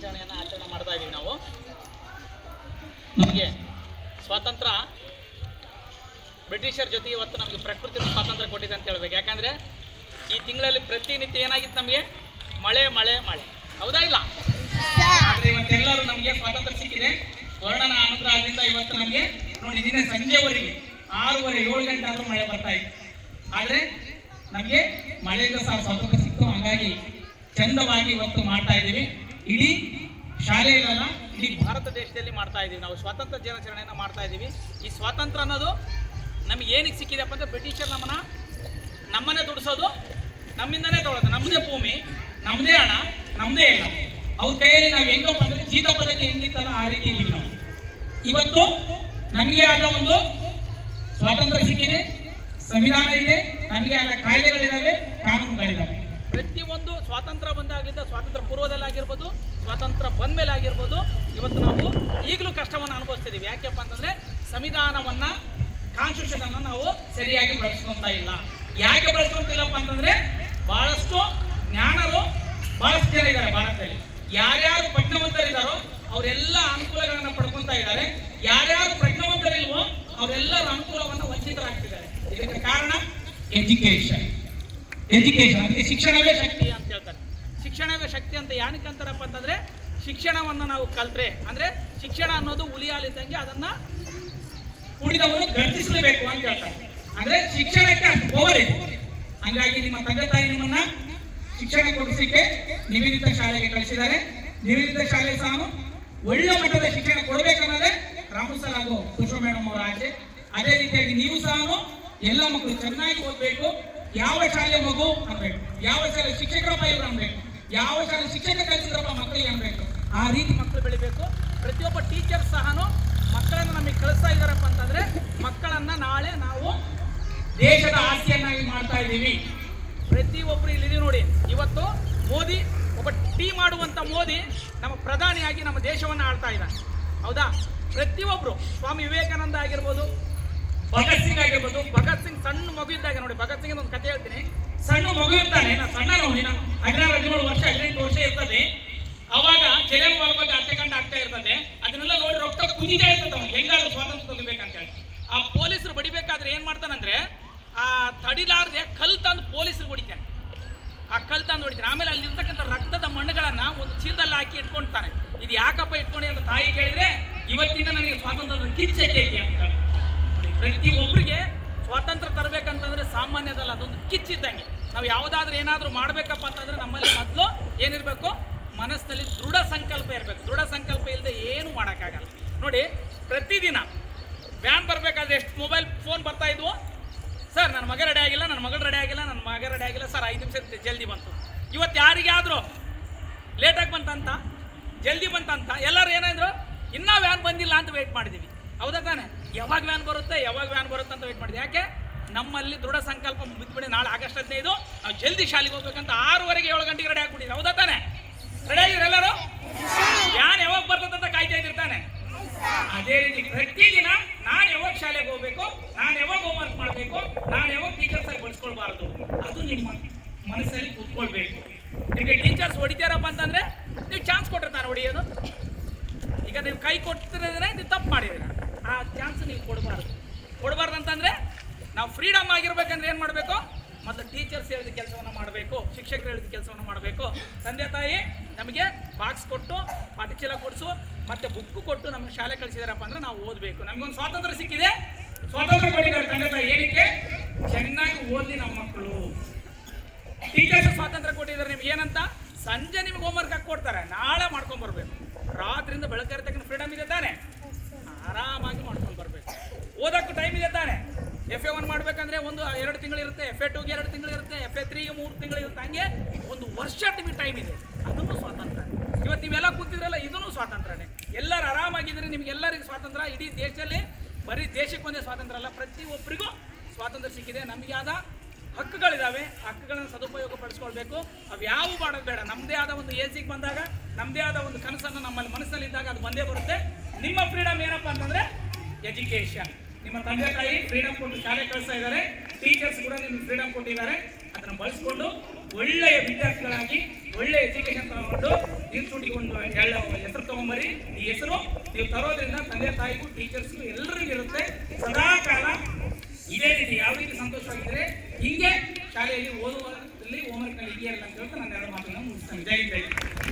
ದಿನಾಚರಣೆಯನ್ನು ಆಚರಣೆ ಮಾಡ್ತಾ ಇದ್ದೀವಿ ನಾವು. ನಮಗೆ ಸ್ವಾತಂತ್ರ್ಯ ಬ್ರಿಟಿಷರ ಜೊತೆ ಇವತ್ತು ನಮಗೆ ಪ್ರಕೃತಿ ಸ್ವಾತಂತ್ರ್ಯ ಕೊಟ್ಟಿದೆ ಅಂತ ಹೇಳ್ಬೇಕು. ಯಾಕಂದರೆ ಈ ತಿಂಗಳಲ್ಲಿ ಪ್ರತಿನಿತ್ಯ ಏನಾಗಿತ್ತು ನಮಗೆ? ಮಳೆ ಮಳೆ ಮಳೆ. ಹೌದಾ ಇಲ್ಲ? ಆದ್ರೆ ಇವತ್ತೆಲ್ಲರೂ ನಮಗೆ ಸ್ವಾತಂತ್ರ್ಯ ಸಿಕ್ಕಿದೆ. ವರ್ಣನ ಅನುಗ್ರಹದಿಂದ ಇವತ್ತು ನಮಗೆ ನೋಡಿ ದಿನ ಸಂಜೆವರೆಗೆ ಆರೂವರೆ, ಏಳು ಗಂಟೆ ಆದರೂ ಮಳೆ ಬರ್ತಾ ಇತ್ತು. ಆದ್ರೆ ನಮಗೆ ಮಳೆಯಿಂದ ಸಹ ಸ್ವಾತಂತ್ರ್ಯ ಸಿಕ್ತು. ಹಾಗಾಗಿ ಚಂದವಾಗಿ ಇವತ್ತು ಮಾಡ್ತಾ ಇದ್ದೀವಿ. ಇಡೀ ಶಾಲೆಯಲ್ಲ ಇಡೀ ಭಾರತ ದೇಶದಲ್ಲಿ ಮಾಡ್ತಾ ಇದ್ದೀವಿ ನಾವು ಸ್ವಾತಂತ್ರ್ಯ ದಿನಾಚರಣೆಯನ್ನು ಮಾಡ್ತಾ ಇದ್ದೀವಿ ಈ ಸ್ವಾತಂತ್ರ್ಯ ಅನ್ನೋದು ನಮಗೆ ಏನಕ್ಕೆ ಸಿಕ್ಕಿದೆಪ್ಪ ಅಂದ್ರೆ ಬ್ರಿಟಿಷರ್ ನಮ್ಮನ್ನ ನಮ್ಮನ್ನೇ ದುಡಿಸೋದು, ನಮ್ಮಿಂದನೇ ತೊಗೊಳೋದು. ನಮ್ಮದೇ ಭೂಮಿ ನಮ್ಮದೇ ಹಣ ನಮ್ಮದೇ ಇಲ್ಲ ಅವ್ರ ಕೈಯಲ್ಲಿ ನಾವು ಹೆಂಗಪ್ಪ ಅಂದರೆ ಜೀತ ಪದ್ಧತಿ ಹೆಂಗಿತ್ತಲ್ಲ ಆ ರೀತಿ ಇಲ್ಲ ನಾವು. ಇವತ್ತು ನಮಗೆ ಆದ ಒಂದು ಸ್ವಾತಂತ್ರ್ಯ ಸಿಕ್ಕಿದೆ, ಸಂವಿಧಾನ ಇದೆ, ನಮಗೆ ಆದ ಕಾಯ್ದೆಗಳಿದ್ದಾವೆ ಕಾನೂನುಗಳಿದಾವೆ. ಪ್ರತಿಯೊಂದು ಸ್ವಾತಂತ್ರ್ಯ ಬಂದಾಗಲಿಂದ ಸ್ವಾತಂತ್ರ್ಯ ಪೂರ್ವದಲ್ಲಾಗಿರ್ಬೋದು, ಸ್ವಾತಂತ್ರ್ಯ ಬಂದ ಮೇಲೆ ಆಗಿರ್ಬೋದು ಇವತ್ತು ನಾವು ಈಗಲೂ ಕಷ್ಟವನ್ನು ಅನುಭವಿಸ್ತಿದ್ದೀವಿ ಯಾಕೆಪ್ಪ ಅಂತಂದ್ರೆ ಸಂವಿಧಾನವನ್ನ ಕಾನ್ಸ್ಟಿಟ್ಯೂಷನ್ ಅನ್ನು ನಾವು ಸರಿಯಾಗಿ ಬಳಸ್ಕೊತಾ ಇಲ್ಲ. ಯಾಕೆ ಬಳಸ್ಕೊಂತಿಲ್ಲಪ್ಪ ಅಂತಂದ್ರೆ ಬಹಳಷ್ಟು ಜ್ಞಾನರು ಬಹಳಷ್ಟು ಜನ ಇದ್ದಾರೆ ಭಾರತದಲ್ಲಿ. ಯಾರ್ಯಾರು ಪ್ರಜ್ಞಾವಂತರಿದ್ದಾರೋ ಅವರೆಲ್ಲ ಅನುಕೂಲಗಳನ್ನು ಪಡ್ಕೊತಾ ಇದ್ದಾರೆ. ಯಾರ್ಯಾರು ಪ್ರಜ್ಞಾವಂತರಿಲ್ವೋ ಅವರೆಲ್ಲರ ಅನುಕೂಲವನ್ನು ವಂಚಿತರಾಗ್ತಿದ್ದಾರೆ. ಇದಕ್ಕೆ ಕಾರಣ ಎಜುಕೇಶನ್ ಎಜುಕೇಶನ್ ಅದಕ್ಕೆ ಶಿಕ್ಷಣವೇ ಶಕ್ತಿ. ಅಂತ ಹೇಳ್ತಾರೆ. ಶಿಕ್ಷಣವೇ ಶಕ್ತಿ ಅಂತ ಏನಕ್ಕೆ ಅಂತಾರಪ್ಪ ಅಂತಂದ್ರೆ ಶಿಕ್ಷಣವನ್ನು ನಾವು ಕಲ್ತ್ರೆ. ಅಂದ್ರೆ ಶಿಕ್ಷಣ ಅನ್ನೋದು ಹುಲಿಯಾಲಿದ್ದಂಗೆ ಅದನ್ನು ಉಳಿದವರು ಗರ್ತಿಸಲೇಬೇಕು ಅಂತ ಹೇಳ್ತಾರೆ. ಅಂದ್ರೆ ಶಿಕ್ಷಣಕ್ಕೆ ಅಷ್ಟು ಪವರ್ ಇದೆ. ಹಂಗಾಗಿ ನಿಮ್ಮ ತಂದೆ ತಾಯಿ ನಿಮ್ಮನ್ನ ಶಿಕ್ಷಣ ಕೊಡಿಸಲಿಕ್ಕೆ ನಿವೇದಿತ ಶಾಲೆಗೆ ಕಳಿಸಿದ್ದಾರೆ. ನಿವೇದಿತ ಶಾಲೆ ಸಾಮು ಒಳ್ಳೆ ಮಟ್ಟದ ಶಿಕ್ಷಣ ಕೊಡಬೇಕನ್ನೋದೇ ರಾಮು ಸರ್ ಹಾಗೂ ಪುಷ್ಪ ಮೇಡಮ್ ಅವರ ಆಸೆ ಅದೇ ರೀತಿಯಾಗಿ ನೀವು ಸಹ ಎಲ್ಲ ಮಕ್ಕಳು ಚೆನ್ನಾಗಿ ಓದಬೇಕು. ಯಾವ ಶಾಲೆ ಮಗು ಅನ್ಬೇಕು? ಯಾವ ಶಾಲೆ ಶಿಕ್ಷಕರಪ್ಪ ಇವ್ರು ಅನ್ಬೇಕು? ಯಾವ ಶಾಲೆ ಶಿಕ್ಷಕ ಕಲಿಸಿದ್ರಪ್ಪ ಮಕ್ಕಳಿಗೆ ಅನ್ಬೇಕು? ಆ ರೀತಿ ಮಕ್ಕಳು ಬೆಳಿಬೇಕು. ಪ್ರತಿಯೊಬ್ಬ ಟೀಚರ್ ಸಹನು ಮಕ್ಕಳನ್ನ ನಮಗೆ ಕಳಿಸ್ತಾ ಇದಾರಪ್ಪ ಅಂತಂದ್ರೆ ಮಕ್ಕಳನ್ನ ನಾಳೆ ನಾವು ದೇಶದ ಆಸ್ತಿಯನ್ನಾಗಿ ಮಾಡ್ತಾ ಇದ್ದೀವಿ. ಪ್ರತಿಯೊಬ್ಬರು ಇಲ್ಲಿದ್ದೀವಿ ನೋಡಿ. ಇವತ್ತು ಮೋದಿ ಒಬ್ಬ ಟೀ ಮಾಡುವಂತ ಮೋದಿ ನಮ್ಮ ಪ್ರಧಾನಿಯಾಗಿ ನಮ್ಮ ದೇಶವನ್ನು ಆಳ್ತಾ ಇದ್ದಾನೆ. ಹೌದಾ? ಪ್ರತಿಯೊಬ್ಬರು ಸ್ವಾಮಿ ವಿವೇಕಾನಂದ ಆಗಿರ್ಬೋದು ಭಗತ್ ಸಿಂಗ್ ಆಗಿರ್ಬೋದು. ಭಗತ್ ಸಿಂಗ್ ಸಣ್ಣ ಮಗು ಇದ್ದಾಗ ನೋಡಿ, ಭಗತ್ ಸಿಂಗ್ ಒಂದು ಕಥೆ ಹೇಳ್ತೀನಿ. ಸಣ್ಣ ಮಗು ಇರ್ತಾನೆ ಸಣ್ಣ ನೋಡಿ ನಾನು ಹದಿನಾರು, ಹದಿನೇಳು ವರ್ಷ ಹದಿನೆಂಟು ವರ್ಷ ಇರ್ತದೆ. ಅವಾಗ ಜಲೆ ಬಗ್ಗೆ ಹತ್ತೆಕಂಡು ಆಗ್ತಾ ಇರ್ತದೆ. ಅದನ್ನೆಲ್ಲ ನೋಡಿ ರೊಕ್ಕ ಕುದಿತಾ ಇರ್ತದೆ ಅವ್ನು. ಹೆಂಗಾದ್ರೂ ಸ್ವಾತಂತ್ರ್ಯ ತಗೋಬೇಕಂತ ಹೇಳಿ. ಆ ಪೊಲೀಸರು ಬಡಿಬೇಕಾದ್ರೆ ಏನ್ ಮಾಡ್ತಾನಂದ್ರೆ, ಆ ತಡಿಲಾರ್ದೆ ಕಲ್ ತಂದು ಪೊಲೀಸರು ಹೊಡಿತಾನೆ. ಆ ಕಲ್ ತಂದು ಹೊಡಿತಾನೆ. ಆಮೇಲೆ ಅಲ್ಲಿರ್ತಕ್ಕಂಥ ರಕ್ತದ ಮಣ್ಣುಗಳನ್ನ ಒಂದು ಚೀಲದಲ್ಲಿ ಹಾಕಿ ಇಟ್ಕೊಂಡ್ತಾನೆ. ಇದು ಯಾಕಪ್ಪ ಇಟ್ಕೊಂಡಿ ಅಂತ ತಾಯಿ ಕೇಳಿದ್ರೆ, ಇವತ್ತಿಂದ ನನಗೆ ಸ್ವಾತಂತ್ರ್ಯದ ಕೇಳಿ ಅಂತ. ಪ್ರತಿ ಒಬ್ಬರಿಗೆ ಸ್ವಾತಂತ್ರ್ಯ ತರಬೇಕಂತಂದ್ರೆ ಸಾಮಾನ್ಯದಲ್ಲ, ಅದೊಂದು ಕಿಚ್ಚಿದ್ದಂಗೆ ನಾವು ಯಾವುದಾದ್ರೂ ಏನಾದರೂ ಮಾಡಬೇಕಪ್ಪ ಅಂತಂದ್ರೆ ನಮ್ಮಲ್ಲಿ ಮೊದಲು ಏನಿರಬೇಕು? ಮನಸ್ಸಿನಲ್ಲಿ ದೃಢ ಸಂಕಲ್ಪ ಇರಬೇಕು. ದೃಢ ಸಂಕಲ್ಪ ಇಲ್ಲದೆ ಏನು ಮಾಡೋಕ್ಕಾಗಲ್ಲ. ನೋಡಿ, ಪ್ರತಿದಿನ ವ್ಯಾನ್ ಬರಬೇಕಾದ್ರೆ ಎಷ್ಟು ಮೊಬೈಲ್ ಫೋನ್ ಬರ್ತಾ ಇದ್ವು? ಸರ್, ನನ್ನ ಮಗ ರೆಡಿ ಆಗಿಲ್ಲ, ನನ್ನ ಮಗಳು ರೆಡಿ ಆಗಿಲ್ಲ, ನನ್ನ ಮಗ ರೆಡಿ ಆಗಿಲ್ಲ. ಸರ್, ಐದು ನಿಮಿಷ ಜಲ್ದಿ ಬಂತು. ಇವತ್ತು ಯಾರಿಗಾದರೂ ಲೇಟಾಗಿ ಬಂತಂತ? ಜಲ್ದಿ ಬಂತಂತ? ಎಲ್ಲರೂ ಏನಾದ್ರು? ಇನ್ನೂ ವ್ಯಾನ್ ಬಂದಿಲ್ಲ ಅಂತ ವೇಟ್ ಮಾಡಿದ್ದೀವಿ ಹೌದಾ ತಾನೆ? ಯಾವಾಗ ವ್ಯಾನ್ ಬರುತ್ತೆ, ಯಾವಾಗ ವ್ಯಾನ್ ಬರುತ್ತೆ ಅಂತ ವೇಟ್ ಮಾಡಿದೆ ಯಾಕೆ? ನಮ್ಮಲ್ಲಿ ದೃಢ ಸಂಕಲ್ಪ ಬಿದ್ದುಬಿಡಿ, ನಾಳೆ ಆಗಸ್ಟ್ ಹದಿನೈದು, ನಾವು ಜಲ್ದಿ ಶಾಲೆಗೆ ಹೋಗ್ಬೇಕಂತ ಆರೂವರೆಗೆ ಏಳು ಗಂಟೆಗೆ ರೆಡಿ ಆಗ್ಬಿಟ್ಟಿದ್ವಿ ಹೌದಾ ತಾನೆ? ರೆಡಿ ಆಗಿದ್ರೆ ಎಲ್ಲರೂ? ವ್ಯಾನ್ ಯಾವಾಗ ಬರ್ತದಂತ ಕಾಯ್ತಾ ಇದ್ದಿರ್ತಾನೆ? ಅದೇ ರೀತಿ ಪ್ರತಿದಿನ ನಾನು ಯಾವಾಗ ಶಾಲೆಗೆ ಹೋಗ್ಬೇಕು, ನಾನು ಯಾವಾಗ ಹೋಮ್ವರ್ಕ್ ಮಾಡಬೇಕು, ನಾನು ಯಾವಾಗ ಟೀಚರ್ಸ್ ಆಗಿ ಬಳಸ್ಕೊಳ್ಬಾರ್ದು, ಅದು ನಿಮ್ಮ ಮನಸ್ಸಲ್ಲಿ ಕೂತ್ಕೊಳ್ಬೇಕು. ನಿಮಗೆ ಟೀಚರ್ಸ್ ಹೊಡಿತಾರಪ್ಪ ಅಂತಂದ್ರೆ, ನೀವು ಚಾನ್ಸ್ ಕೊಟ್ಟಿರ್ತಾನೆ ಹೊಡಿಯೋದು. ಈಗ ನೀವು ಕೈ ಕೊಟ್ಟಿರೋದ್ರೆ ನೀವು ತಪ್ಪು ಮಾಡಿದ್ದೀರ? ಆ ಚಾನ್ಸ್ ನೀವು ಕೊಡಬಾರ್ದು. ಕೊಡಬಾರ್ದು ಅಂತಂದ್ರೆ ನಾವು ಫ್ರೀಡಮ್ ಆಗಿರ್ಬೇಕಂದ್ರೆ ಏನು ಮಾಡಬೇಕು? ಮತ್ತು ಟೀಚರ್ಸ್ ಹೇಳಿದ ಕೆಲಸವನ್ನು ಮಾಡಬೇಕು, ಶಿಕ್ಷಕರು ಹೇಳಿದ ಕೆಲಸವನ್ನು ಮಾಡಬೇಕು. ತಂದೆ ತಾಯಿ ನಮಗೆ ಬಾಕ್ಸ್ ಕೊಟ್ಟು ಪಾಠಚೀಲ ಕೊಡಿಸು, ಮತ್ತೆ ಬುಕ್ ಕೊಟ್ಟು ನಮ್ಮ ಶಾಲೆ ಕಳಿಸಿದಾರಪ್ಪ ಅಂದ್ರೆ ನಾವು ಓದಬೇಕು. ನಮಗೊಂದು ಸ್ವಾತಂತ್ರ್ಯ ಸಿಕ್ಕಿದೆ. ಸ್ವಾತಂತ್ರ್ಯ ಕೊಟ್ಟಿದ್ದಾರೆ ತಂದೆ ತಾಯಿ. ಏನಕ್ಕೆ? ಚೆನ್ನಾಗಿ ಓದಿ ನಮ್ಮ ಮಕ್ಕಳು. ಟೀಚರ್ಸ್ ಸ್ವಾತಂತ್ರ್ಯ ಕೊಟ್ಟಿದ್ದಾರೆ ನಿಮ್ಗೆ ಏನಂತ? ಸಂಜೆ ನಿಮ್ಗೆ ಹೋಮ್ವರ್ಕ್ ಹಾಕಿ ಕೊಡ್ತಾರೆ. ನಾಳೆ ಮಾಡ್ಕೊಂಡ್ ಬರ್ಬೇಕು. ರಾತ್ರಿಯಿಂದ ಬೆಳಗ್ಗೆ ಇರ್ತಕ್ಕಂಥ ಫ್ರೀಡಮ್ ಇದೆ ತಾನೆ. ಆರಾಮಾಗಿ ಮಾಡ್ಕೊಂಡು ಬರಬೇಕು. ಓದೋಕ್ಕೂ ಟೈಮ್ ಇದೆ ತಾನೆ. ಎಫ್ ಎ ಒನ್ ಮಾಡಬೇಕಂದ್ರೆ ಒಂದು ಎರಡು ತಿಂಗಳು ಇರುತ್ತೆ. ಎಫ್ ಎ ಟೂಗೆ ಎರಡು ತಿಂಗಳು ಇರುತ್ತೆ. ಎಫ್ ಎ ತ್ರೀಗೆ ಮೂರು ತಿಂಗಳು ಇರುತ್ತೆ. ಹಂಗೆ ಒಂದು ವರ್ಷ ನಿಮಗೆ ಟೈಮ್ ಇದೆ. ಅದನ್ನು ಸ್ವಾತಂತ್ರ್ಯ. ಇವತ್ತು ನೀವೆಲ್ಲ ಕೂತಿದ್ರಲ್ಲ, ಇದನ್ನು ಸ್ವಾತಂತ್ರ್ಯನೇ. ಎಲ್ಲರೂ ಆರಾಮಾಗಿದ್ರೆ ನಿಮ್ಗೆಲ್ಲರಿಗೂ ಸ್ವಾತಂತ್ರ್ಯ. ಇಡೀ ದೇಶದಲ್ಲಿ ಬರೀ ದೇಶಕ್ಕೊಂದೇ ಸ್ವಾತಂತ್ರ್ಯ ಅಲ್ಲ, ಪ್ರತಿಯೊಬ್ಬರಿಗೂ ಸ್ವಾತಂತ್ರ್ಯ ಸಿಕ್ಕಿದೆ. ನಮಗೆ ಆದ ಹಕ್ಕುಗಳಿದ್ದಾವೆ ಹಕ್ಕುಗಳನ್ನು ಸದುಪಯೋಗ ಪಡಿಸ್ಕೊಳ್ಬೇಕು. ಅವು ಯಾವ ಮಾಡೋದು ಬೇಡ. ನಮ್ಮದೇ ಆದ ಒಂದು ಏಜಿಗೆ ಬಂದಾಗ ನಮ್ಮದೇ ಆದ ಒಂದು ಕನಸನ್ನು ನಮ್ಮಲ್ಲಿ ಮನಸ್ಸಲ್ಲಿ ಇದ್ದಾಗ ಅದು ಬಂದೇ ಬರುತ್ತೆ. ನಿಮ್ಮ ಫ್ರೀಡಮ್ ಏನಪ್ಪ ಅಂತಂದ್ರೆ ಎಜುಕೇಶನ್ ನಿಮ್ಮ ತಂದೆ ತಾಯಿ ಫ್ರೀಡಮ್ ಕೊಟ್ಟು ಶಾಲೆ ಕಳಿಸ್ತಾ ಇದ್ದಾರೆ. ಟೀಚರ್ಸ್ ಕೂಡ ನಿಮ್ಗೆ ಫ್ರೀಡಮ್ ಕೊಟ್ಟಿದ್ದಾರೆ. ಅದನ್ನು ಬಳಸ್ಕೊಂಡು ಒಳ್ಳೆಯ ವಿದ್ಯಾರ್ಥಿಗಳಾಗಿ ಒಳ್ಳೆಯ ಎಜುಕೇಶನ್ ತಗೊಂಡು ಇನ್ಸ್ಟಿಟ್ಯೂಟಿಗೆ ಒಂದು ಎಲ್ಲ ಹೆಸರು ತಗೊಂಬರಿ ಈ ಹೆಸರು ನೀವು ತರೋದ್ರಿಂದ ತಂದೆ ತಾಯಿಗೂ ಟೀಚರ್ಸ್ಗೂ ಎಲ್ಲರಿಗೂ ಇರುತ್ತೆ. ಸದಾ ಕಾಲ ಇದೇ ರೀತಿ ಯಾವ ರೀತಿ ಸಂತೋಷವಾಗಿದ್ರೆ ಹಿಂಗೆ ಶಾಲೆಯಲ್ಲಿ ಓದುವಲ್ಲಿ ಹೋಮ್ವರ್ಕ್ನಲ್ಲಿ ಇದೆಯಲ್ಲ ಅಂತ ಹೇಳ್ತಾ ನಾನು ಎರಡು ಮಾತನ್ನು ಮುಗಿಸ್ತೇನೆ. ಜೈ ಜೈ